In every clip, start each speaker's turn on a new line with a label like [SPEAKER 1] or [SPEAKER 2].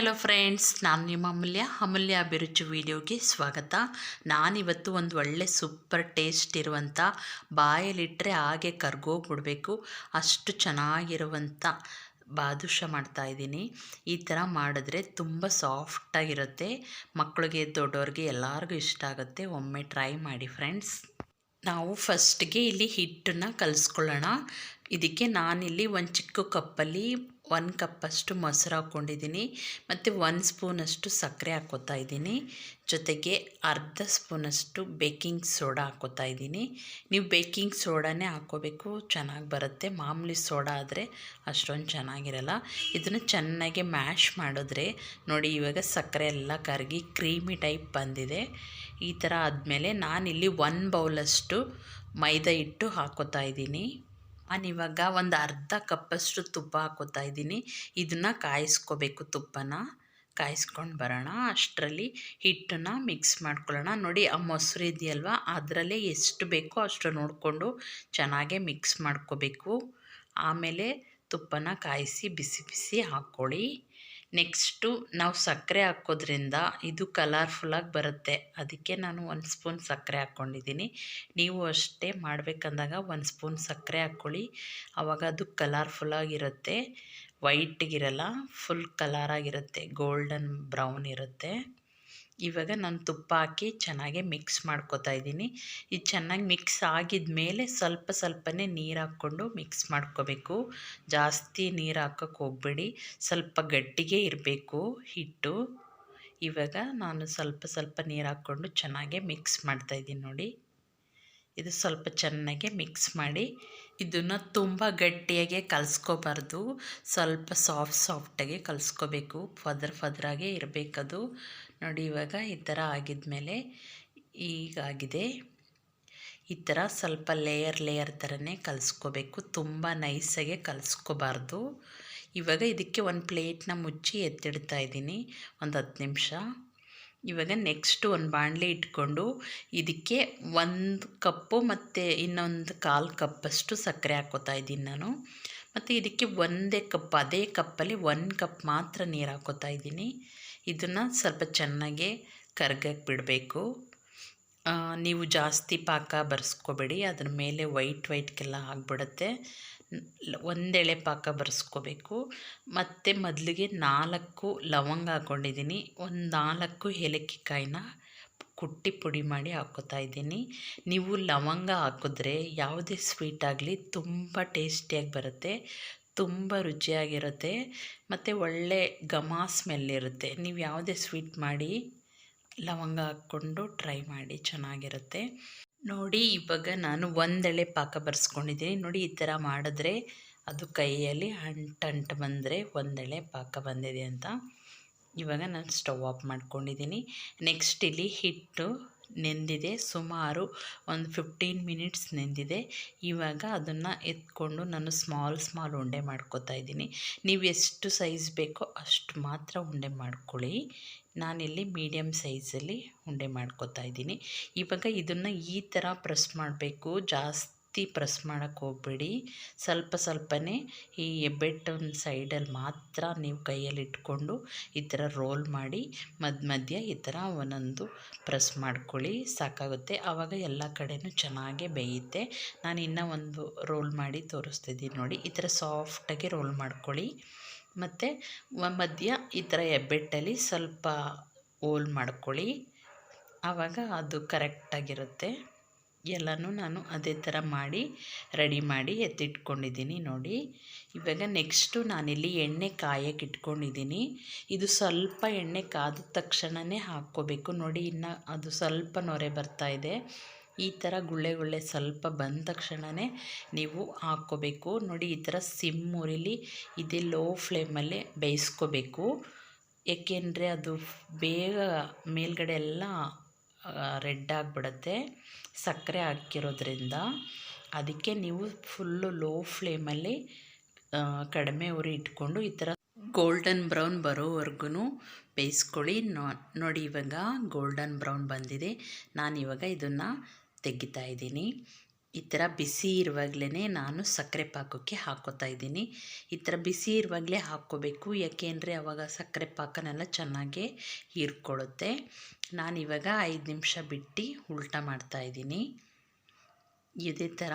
[SPEAKER 1] Hello friends ನಾನು ನಿಮ್ಮ ಅಮೂಲ್ಯ. ಅಮೂಲ್ಯ ಅಭಿರುಚಿ ವಿಡಿಯೋಗೆ ಸ್ವಾಗತ. ನಾನಿವತ್ತು ಒಂದು ಒಳ್ಳೆ ಸೂಪರ್ ಟೇಸ್ಟ್ ಇರುವಂಥ ಬಾಯಲ್ಲಿಟ್ಟರೆ ಹಾಗೆ ಕರ್ಗೋಗ್ಬಿಡ್ಬೇಕು. ಅಷ್ಟು ಚೆನ್ನಾಗಿರುವಂಥ ಬಾದುಷ ಮಾಡ್ತಾಯಿದ್ದೀನಿ ಈ ಥರ ಮಾಡಿದ್ರೆ ತುಂಬ ಸಾಫ್ಟಾಗಿರುತ್ತೆ ಮಕ್ಕಳಿಗೆ ದೊಡ್ಡವ್ರಿಗೆ ಎಲ್ಲರಿಗೂ ಇಷ್ಟ ಆಗುತ್ತೆ. ಒಮ್ಮೆ ಟ್ರೈ ಮಾಡಿ ಫ್ರೆಂಡ್ಸ್ ನಾವು ಫಸ್ಟ್ಗೆ ಇಲ್ಲಿ ಹಿಟ್ಟನ್ನು ಕಲಿಸ್ಕೊಳ್ಳೋಣ. ಇದಕ್ಕೆ ನಾನಿಲ್ಲಿ ಒಂದು ಚಿಕ್ಕ ಕಪ್ಪಲ್ಲಿ ಒಂದು ಕಪ್ಪಷ್ಟು ಮೊಸರು ಹಾಕ್ಕೊಂಡಿದ್ದೀನಿ ಮತ್ತು ಒಂದು ಸ್ಪೂನಷ್ಟು ಸಕ್ಕರೆ ಹಾಕ್ಕೋತಾ ಇದ್ದೀನಿ. ಜೊತೆಗೆ ಅರ್ಧ ಸ್ಪೂನಷ್ಟು ಬೇಕಿಂಗ್ ಸೋಡಾ ಹಾಕ್ಕೋತಾ ಇದ್ದೀನಿ. ನೀವು ಬೇಕಿಂಗ್ ಸೋಡಾನೇ ಹಾಕ್ಕೋಬೇಕು, ಚೆನ್ನಾಗಿ ಬರುತ್ತೆ. ಮಾಮೂಲಿ ಸೋಡಾ ಆದರೆ ಅಷ್ಟೊಂದು ಚೆನ್ನಾಗಿರಲ್ಲ. ಇದನ್ನು ಚೆನ್ನಾಗಿ ಮ್ಯಾಶ್ ಮಾಡಿದ್ರೆ ನೋಡಿ ಇವಾಗ ಸಕ್ಕರೆ ಎಲ್ಲ ಕರಗಿ ಕ್ರೀಮಿ ಟೈಪ್ ಬಂದಿದೆ. ಈ ಥರ ಆದಮೇಲೆ ನಾನಿಲ್ಲಿ ಒನ್ ಬೌಲಷ್ಟು ಮೈದಾ ಹಿಟ್ಟು ಹಾಕೋತಾ ಇದ್ದೀನಿ. ನಾನಿವಾಗ ಒಂದು ಅರ್ಧ ಕಪ್ಪಷ್ಟು ತುಪ್ಪ ಹಾಕೋತಾ ಇದ್ದೀನಿ. ಇದನ್ನು ಕಾಯಿಸ್ಕೋಬೇಕು ತುಪ್ಪನ. ಕಾಯಿಸ್ಕೊಂಡು ಬರೋಣ. ಅಷ್ಟರಲ್ಲಿ ಹಿಟ್ಟನ್ನು ಮಿಕ್ಸ್ ಮಾಡ್ಕೊಳ್ಳೋಣ. ನೋಡಿ, ಆ ಮೊಸರು ಇದೆಯಲ್ವ? ಅದರಲ್ಲೇ ಎಷ್ಟು ಬೇಕೋ ಅಷ್ಟು ನೋಡಿಕೊಂಡು ಚೆನ್ನಾಗೆ ಮಿಕ್ಸ್ ಮಾಡ್ಕೋಬೇಕು. ಆಮೇಲೆ ತುಪ್ಪನ ಕಾಯಿಸಿ, ಬಿಸಿ ಬಿಸಿ ಹಾಕ್ಕೊಳ್ಳಿ. ನೆಕ್ಸ್ಟು ನಾವು ಸಕ್ಕರೆ ಹಾಕೋದ್ರಿಂದ ಇದು ಕಲರ್ಫುಲ್ಲಾಗಿ ಬರುತ್ತೆ. ಅದಕ್ಕೆ ನಾನು ಒಂದು ಸ್ಪೂನ್ ಸಕ್ಕರೆ ಹಾಕ್ಕೊಂಡಿದ್ದೀನಿ. ನೀವು ಅಷ್ಟೇ ಮಾಡಬೇಕಂದಾಗ ಒಂದು ಸ್ಪೂನ್ ಸಕ್ಕರೆ ಹಾಕ್ಕೊಳ್ಳಿ. ಆವಾಗ ಅದು ಕಲರ್ಫುಲ್ಲಾಗಿರುತ್ತೆ ವೈಟಿಗಿರಲ್ಲ ಫುಲ್ ಕಲರಾಗಿರುತ್ತೆ ಗೋಲ್ಡನ್ ಬ್ರೌನ್ ಇರುತ್ತೆ. ಇವಾಗ ನಾನು ತುಪ್ಪ ಹಾಕಿ ಚೆನ್ನಾಗಿ ಮಿಕ್ಸ್ ಮಾಡ್ಕೋತಾ ಇದ್ದೀನಿ. ಇದು ಚೆನ್ನಾಗಿ ಮಿಕ್ಸ್ ಆಗಿದ ಮೇಲೆ ಸ್ವಲ್ಪ ಸ್ವಲ್ಪನೇ ನೀರು ಹಾಕ್ಕೊಂಡು ಮಿಕ್ಸ್ ಮಾಡ್ಕೋಬೇಕು. ಜಾಸ್ತಿ ನೀರು ಹಾಕೋಕ್ಕೆ ಹೋಗಬೇಡಿ. ಸ್ವಲ್ಪ ಗಟ್ಟಿಗೆ ಇರಬೇಕು ಹಿಟ್ಟು. ಇವಾಗ ನಾನು ಸ್ವಲ್ಪ ಸ್ವಲ್ಪ ನೀರು ಹಾಕ್ಕೊಂಡು ಚೆನ್ನಾಗೆ ಮಿಕ್ಸ್ ಮಾಡ್ತಾಯಿದ್ದೀನಿ ನೋಡಿ. ಇದು ಸ್ವಲ್ಪ ಚೆನ್ನಾಗಿ ಮಿಕ್ಸ್ ಮಾಡಿ ಇದನ್ನು ತುಂಬ ಗಟ್ಟಿಯಾಗಿ ಕಲಿಸ್ಕೋಬಾರ್ದು. ಸ್ವಲ್ಪ ಸಾಫ್ಟ್ ಸಾಫ್ಟಾಗಿ ಕಲಿಸ್ಕೋಬೇಕು. ಫದ್ರ ಫದ್ರಾಗೆ ಇರಬೇಕದು. ನೋಡಿ ಇವಾಗ ಈ ಥರ ಆಗಿದ್ಮೇಲೆ ಈಗಾಗಿದೆ ಈ ಥರ ಸ್ವಲ್ಪ ಲೇಯರ್ ಲೇಯರ್ ಥರನೇ ಕಲಿಸ್ಕೋಬೇಕು. ತುಂಬ ನೈಸಾಗೆ ಕಲಿಸ್ಕೋಬಾರ್ದು. ಇವಾಗ ಇದಕ್ಕೆ ಒಂದು ಪ್ಲೇಟ್ನ ಮುಚ್ಚಿ ಎತ್ತಿಡ್ತಾ ಇದ್ದೀನಿ. ಒಂದು ಹತ್ತು ನಿಮಿಷ. ಇವಾಗ ನೆಕ್ಸ್ಟ್ ಒಂದು ಬಾಣಲೆ ಇಟ್ಕೊಂಡು ಇದಕ್ಕೆ ಒಂದು ಕಪ್ಪು ಮತ್ತು ಇನ್ನೊಂದು ಕಾಲು ಕಪ್ಪಷ್ಟು ಸಕ್ಕರೆ ಹಾಕೋತಾ ಇದ್ದೀನಿ ನಾನು. ಮತ್ತು ಇದಕ್ಕೆ ಒಂದೇ ಕಪ್, ಅದೇ ಕಪ್ಪಲ್ಲಿ ಒಂದು ಕಪ್ ಮಾತ್ರ ನೀರು ಹಾಕೋತಾ ಇದ್ದೀನಿ. ಇದನ್ನು ಸ್ವಲ್ಪ ಚೆನ್ನಾಗಿ ಕರ್ಗಕ್ಕೆ ಬಿಡಬೇಕು. ನೀವು ಜಾಸ್ತಿ ಪಾಕ ಬರ್ಸ್ಕೊಬೇಡಿ. ಅದ್ರ ಮೇಲೆ ವೈಟ್ ವೈಟ್ಗೆಲ್ಲ ಆಗಿಬಿಡುತ್ತೆ. ಒಂದೆಳೆ ಪಾಕ ಬರೆಸ್ಕೋಬೇಕು. ಮತ್ತು ಮೊದಲಿಗೆ ನಾಲ್ಕು ಲವಂಗ ಹಾಕ್ಕೊಂಡಿದ್ದೀನಿ ಒಂದು ನಾಲ್ಕು ಏಲಕ್ಕಿ ಕಾಯಿನ ಕುಟ್ಟಿ ಪುಡಿ ಮಾಡಿ ಹಾಕ್ಕೋತಾ ಇದ್ದೀನಿ. ನೀವು ಲವಂಗ ಹಾಕಿದ್ರೆ ಯಾವುದೇ ಸ್ವೀಟ್ ಆಗಲಿ ತುಂಬ ಟೇಸ್ಟಿಯಾಗಿ ಬರುತ್ತೆ, ತುಂಬ ರುಚಿಯಾಗಿರುತ್ತೆ, ಮತ್ತು ಒಳ್ಳೆ ಘಮ ಸ್ಮೆಲ್ ಇರುತ್ತೆ ನೀವು ಯಾವುದೇ ಸ್ವೀಟ್ ಮಾಡಿ ಲವಂಗ ಹಾಕ್ಕೊಂಡು ಟ್ರೈ ಮಾಡಿ, ಚೆನ್ನಾಗಿರುತ್ತೆ. ನೋಡಿ, ಇವಾಗ ನಾನು ಒಂದೆಳೆ ಪಾಕ ಬರ್ಸ್ಕೊಂಡಿದ್ದೀನಿ. ನೋಡಿ, ಈ ಥರ ಮಾಡಿದ್ರೆ ಅದು ಕೈಯಲ್ಲಿ ಅಂಟಂಟು ಬಂದರೆ ಒಂದೆಳೆ ಪಾಕ ಬಂದಿದೆ ಅಂತ. ಇವಾಗ ನಾನು ಸ್ಟವ್ ಆಫ್ ಮಾಡ್ಕೊಂಡಿದ್ದೀನಿ. ನೆಕ್ಸ್ಟ್ ಇಲ್ಲಿ ಹಿಟ್ಟು ನೆಂದಿದೆ. ಸುಮಾರು ಒಂದು ಫಿಫ್ಟೀನ್ ಮಿನಿಟ್ಸ್ ನೆಂದಿದೆ. ಇವಾಗ ಅದನ್ನು ಎತ್ಕೊಂಡು ನಾನು ಸ್ಮಾಲ್ ಸ್ಮಾಲ್ ಉಂಡೆ ಮಾಡ್ಕೋತಾ ಇದ್ದೀನಿ. ನೀವು ಎಷ್ಟು ಸೈಜ್ ಬೇಕೋ ಅಷ್ಟು ಮಾತ್ರ ಉಂಡೆ ಮಾಡ್ಕೊಳ್ಳಿ. ನಾನಿಲ್ಲಿ ಮೀಡಿಯಮ್ ಸೈಜಲ್ಲಿ ಉಂಡೆ ಮಾಡ್ಕೋತಾ ಇದ್ದೀನಿ. ಇವಾಗ ಇದನ್ನು ಈ ಥರ ಪ್ರೆಸ್ ಮಾಡಬೇಕು. ಜಾಸ್ತಿ ಪ್ರೆಸ್ ಮಾಡೋಕ್ಕೆ ಹೋಗಬೇಡಿ. ಸ್ವಲ್ಪ ಸ್ವಲ್ಪನೇ ಈ ಹೆಬ್ಬೆಟ್ಟನ ಸೈಡಲ್ಲಿ ಮಾತ್ರ ನೀವು ಕೈಯಲ್ಲಿ ಇಟ್ಕೊಂಡು ಈ ಥರ ರೋಲ್ ಮಾಡಿ ಮಧ್ಯ ಮಧ್ಯ ಈ ಥರ ಒಂದೊಂದು ಪ್ರೆಸ್ ಮಾಡ್ಕೊಳ್ಳಿ. ಸಾಕಾಗುತ್ತೆ. ಆವಾಗ ಎಲ್ಲ ಕಡೆಯೂ ಚೆನ್ನಾಗೇ ಬೇಯುತ್ತೆ. ನಾನು ಇನ್ನೂ ಒಂದು ರೋಲ್ ಮಾಡಿ ತೋರಿಸ್ತಿದ್ದೀನಿ ನೋಡಿ. ಈ ಥರ ಸಾಫ್ಟಾಗಿ ರೋಲ್ ಮಾಡ್ಕೊಳ್ಳಿ. ಮತ್ತು ಮಧ್ಯ ಈ ಥರ ಹೆಬ್ಬೆಟ್ಟಲ್ಲಿ ಸ್ವಲ್ಪ ಹೋಲ್ ಮಾಡ್ಕೊಳ್ಳಿ. ಆವಾಗ ಅದು ಕರೆಕ್ಟಾಗಿರುತ್ತೆ. ಎಲ್ಲನೂ ನಾನು ಅದೇ ಥರ ಮಾಡಿ, ರೆಡಿ ಮಾಡಿ ಎತ್ತಿಟ್ಕೊಂಡಿದ್ದೀನಿ ನೋಡಿ. ಇವಾಗ ನೆಕ್ಸ್ಟು ನಾನಿಲ್ಲಿ ಎಣ್ಣೆ ಕಾಯಕ್ಕೆ ಇಟ್ಕೊಂಡಿದ್ದೀನಿ. ಇದು ಸ್ವಲ್ಪ ಎಣ್ಣೆ ಕಾದ ತಕ್ಷಣವೇ ಹಾಕ್ಕೋಬೇಕು. ನೋಡಿ ಇನ್ನು ಅದು ಸ್ವಲ್ಪ ನೊರೆ ಬರ್ತಾ ಇದೆ. ಈ ಥರ ಗುಳ್ಳೆ ಗುಳ್ಳೆ ಸ್ವಲ್ಪ ಬಂದ ತಕ್ಷಣವೇ ನೀವು ಹಾಕ್ಕೋಬೇಕು. ನೋಡಿ ಈ ಥರ ಸಿಮ್ ಉರಿಲಿ ಇದೇ ಲೋ ಫ್ಲೇಮಲ್ಲೇ ಬೇಯಿಸ್ಕೋಬೇಕು. ಏಕೆಂದರೆ ಅದು ಬೇಗ ಮೇಲ್ಗಡೆ ಎಲ್ಲ ರೆಡ್ ಆಗಿಬಿಡತ್ತೆ. ಸಕ್ಕರೆ ಹಾಕಿರೋದ್ರಿಂದ ಅದಕ್ಕೆ ನೀವು ಫುಲ್ಲು ಲೋ ಫ್ಲೇಮಲ್ಲಿ ಕಡಿಮೆ ಉರಿ ಇಟ್ಕೊಂಡು ಈ ಥರ ಗೋಲ್ಡನ್ ಬ್ರೌನ್ ಬರೋವರೆಗೂ ಬೇಯಿಸ್ಕೊಳ್ಳಿ. ನೋಡಿ ಇವಾಗ ಗೋಲ್ಡನ್ ಬ್ರೌನ್ ಬಂದಿದೆ. ನಾನು ಇವಾಗ ಇದನ್ನು ತೆಗಿತಾ ಇದ್ದೀನಿ. ಈ ಥರ ಬಿಸಿ ಇರುವಾಗಲೇ ನಾನು ಸಕ್ಕರೆ ಪಾಕಕ್ಕೆ ಹಾಕೋತಾ ಇದ್ದೀನಿ. ಈ ಥರ ಬಿಸಿ ಇರುವಾಗಲೇ ಹಾಕ್ಕೋಬೇಕು. ಯಾಕೆಂದರೆ ಆವಾಗ ಸಕ್ಕರೆ ಪಾಕನೆಲ್ಲ ಚೆನ್ನಾಗೇ ಹೀರ್ಕೊಳ್ಳುತ್ತೆ. ನಾನಿವಾಗ ಐದು ನಿಮಿಷ ಬಿಟ್ಟು ಉಲ್ಟಾ ಮಾಡ್ತಾಯಿದ್ದೀನಿ ಇದೇ ಥರ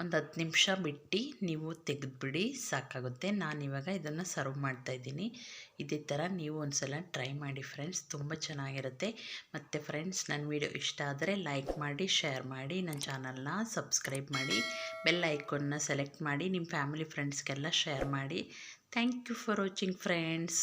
[SPEAKER 1] ಒಂದು ಹತ್ತು ನಿಮಿಷ ಬಿಟ್ಟು ನೀವು ತೆಗೆದುಬಿಡಿ, ಸಾಕಾಗುತ್ತೆ. ನಾನು ಇವಾಗ ಇದನ್ನು ಸರ್ವ್ ಮಾಡ್ತಾಯಿದ್ದೀನಿ ಇದೇ ಥರ ನೀವು ಒಂದು ಸಲ ಟ್ರೈ ಮಾಡಿ ಫ್ರೆಂಡ್ಸ್ ತುಂಬ ಚೆನ್ನಾಗಿರುತ್ತೆ. ಮತ್ತು ಫ್ರೆಂಡ್ಸ್ ನನ್ನ ವಿಡಿಯೋ ಇಷ್ಟ ಆದರೆ ಲೈಕ್ ಮಾಡಿ ಶೇರ್ ಮಾಡಿ, ನನ್ನ ಚಾನಲ್ನ ಸಬ್ಸ್ಕ್ರೈಬ್ ಮಾಡಿ ಬೆಲ್ ಐಕೋನ್ನ ಸೆಲೆಕ್ಟ್ ಮಾಡಿ, ನಿಮ್ಮ ಫ್ಯಾಮಿಲಿ ಫ್ರೆಂಡ್ಸ್ಗೆಲ್ಲ ಶೇರ್ ಮಾಡಿ. Thank you for watching friends